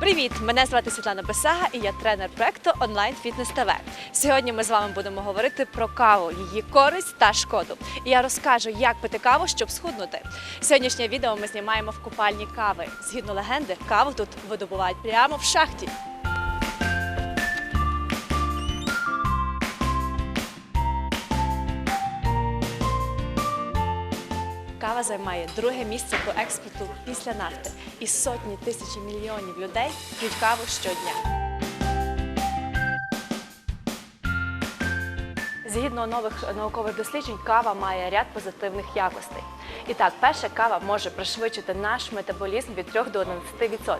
Привіт! Мене звати Світлана Бесага і я тренер проекту Онлайн Фітнес ТВ. Сьогодні ми з вами будемо говорити про каву, її користь та шкоду. І я розкажу, як пити каву, щоб схуднути. Сьогоднішнє відео ми знімаємо в купальні кави. Згідно легенди, каву тут видобувають прямо в шахті. Кава займає друге місце по експорту після нафти, і сотні тисяч мільйонів людей п'ють каву щодня. Згідно нових наукових досліджень, кава має ряд позитивних якостей. І так, перша кава може пришвидшити наш метаболізм від 3 до 11%.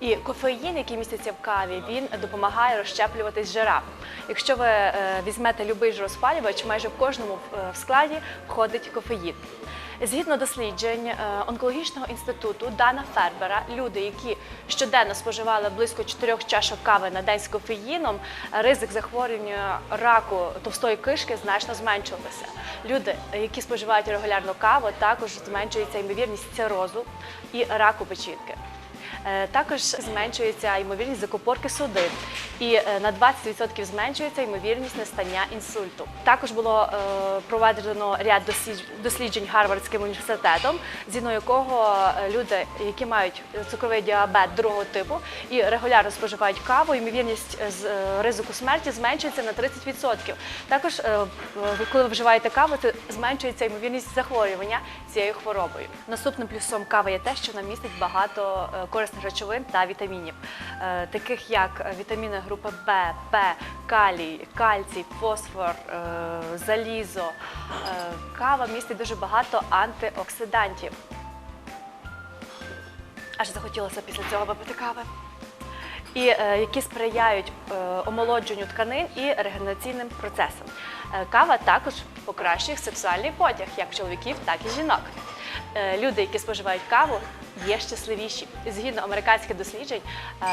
І кофеїн, який міститься в каві, він допомагає розщеплюватись жирам. Якщо ви е, візьмете будь-який жироспалювач, майже в кожному е, в складі входить кофеїн. Згідно досліджень е, онкологічного інституту Дана Фербера, люди, які щоденно споживали близько 4 чашок кави на день з кофеїном, ризик захворювання раку товстої кишки значно зменшувався. Люди, які споживають регулярно каву, також зменшується ймовірність цирозу і раку печінки. Е, Також зменшується ймовірність закупорки судин і е, на 20% зменшується ймовірність настання інсульту. Також було е, проведено ряд дослідж- досліджень Гарвардським університетом, згідно якого люди, які мають цукровий діабет другого типу і регулярно споживають каву, ймовірність ризику смерті зменшується на 30%. Також, коли ви вживаєте каву, це зменшується ймовірність захворювання цією хворобою. Наступним плюсом кави є те, що вона містить багато е, корисних речовин та вітамінів, е, таких як вітаміни групи Б, П, калій, кальцій, фосфор, е, залізо. Е, Кава містить дуже багато антиоксидантів. Аж захотілося після цього випити кави. І е, які сприяють е, омолодженню тканин і регенераційним процесам. Е, кава також покращує сексуальний потяг як чоловіків, так і жінок. Е, люди, які споживають каву, є щасливіші. Згідно американських досліджень, е,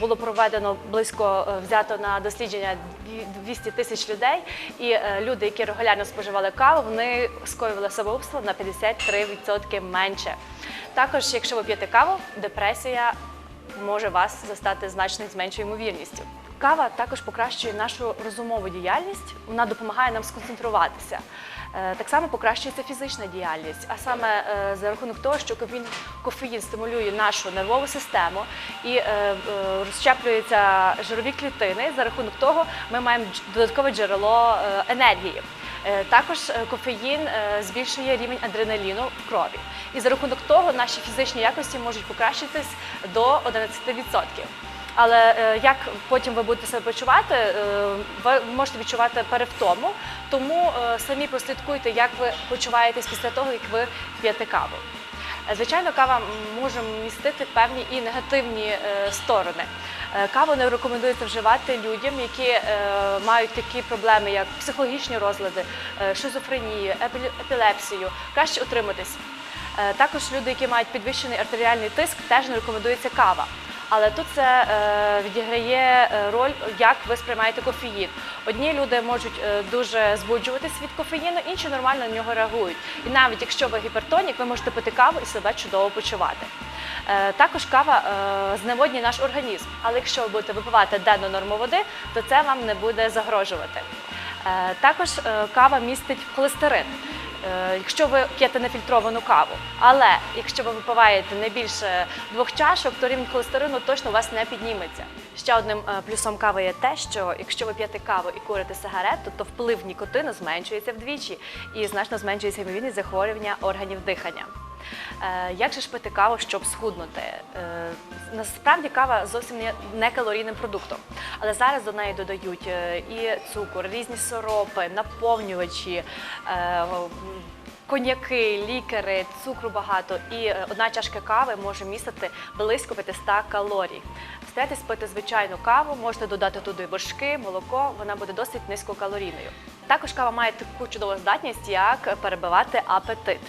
було проведено близько е, взято на дослідження дві- 200 тисяч людей, і е, люди, які регулярно споживали каву, вони скоювали самогубство на 53% менше. Також, якщо ви п'єте каву, депресія може вас застати значно з меншою ймовірністю. Кава також покращує нашу розумову діяльність, вона допомагає нам сконцентруватися. Е, Так само покращується фізична діяльність, а саме е, за рахунок того, що кофеїн, стимулює нашу нервову систему і е, розщеплюються жирові клітини. За рахунок того ми маємо додаткове джерело енергії. Також кофеїн збільшує рівень адреналіну в крові. І за рахунок того наші фізичні якості можуть покращитись до 11%. Але е, як потім ви будете себе почувати, е, ви можете відчувати перевтому, тому е, самі прослідкуйте, як ви почуваєтесь після того, як ви п'єте каву. Звичайно, кава може містити певні і негативні сторони. Каву не рекомендується вживати людям, які мають такі проблеми, як психологічні розлади, шизофренію, епіле- епілепсію. Краще утриматись. Також люди, які мають підвищений артеріальний тиск, теж не рекомендується кава. Але тут це е, відіграє е, роль, як ви сприймаєте кофеїн. Одні люди можуть е, дуже збуджуватись від кофеїну, інші нормально на нього реагують. І навіть якщо ви гіпертонік, ви можете пити каву і себе чудово почувати. Також кава зневоднює наш організм, але якщо ви будете випивати денну норму води, то це вам не буде загрожувати. Також кава містить холестерин. Е, Якщо ви п'єте нефільтровану каву, але якщо ви випиваєте не більше двох чашок, то рівень холестерину точно у вас не підніметься. Ще одним е, плюсом кави є те, що якщо ви п'єте каву і курите сигарету, то вплив нікотину зменшується вдвічі і значно зменшується ймовірність захворювання органів дихання. Як же ж пити каву, щоб схуднути? Е, Насправді кава зовсім не- калорійним продуктом, але зараз до неї додають е, і цукор, різні сиропи, наповнювачі. е, Коньяки, лікери, цукру багато, і одна чашка кави може містити близько 500 калорій. Старайтесь пити звичайну каву, можете додати туди вершки, молоко, вона буде досить низькокалорійною. Також кава має таку чудову здатність, як перебивати апетит.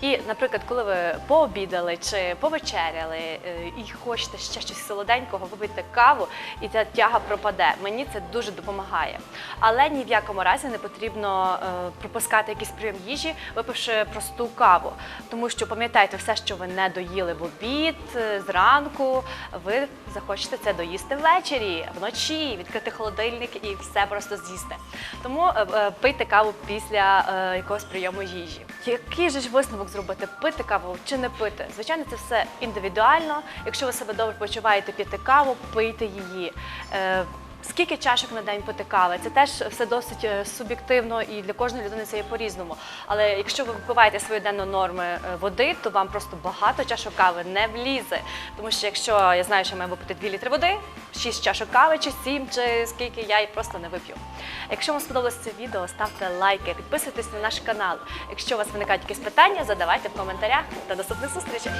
І, наприклад, коли ви пообідали чи повечеряли е, і хочете ще щось солоденького, випийте каву, і ця тяга пропаде. Мені це дуже допомагає. Але ні в якому разі не потрібно е, пропускати якийсь прийом їжі, випивши просту каву. Тому що пам'ятайте, все, що ви не доїли в обід, е, зранку, ви захочете це доїсти ввечері, вночі, відкрити холодильник і все просто з'їсти. Тому пийте каву після якогось прийому їжі. Який же ж висновок зробити? Пити каву чи не пити? Звичайно, це все індивідуально. Якщо ви себе добре почуваєте піти каву, пийте її. Скільки чашок на день пити кави? Це теж все досить е, суб'єктивно і для кожної людини це є по-різному. Але якщо ви випиваєте денні норми е, води, то вам просто багато чашок кави не влізе. Тому що якщо я знаю, що я маю випити 2 літри води, 6 чашок кави чи 7, чи скільки я їх просто не вип'ю. Якщо вам сподобалось це відео, ставте лайки, підписуйтесь на наш канал. Якщо у вас виникають якісь питання, задавайте в коментарях. До наступних зустрічей!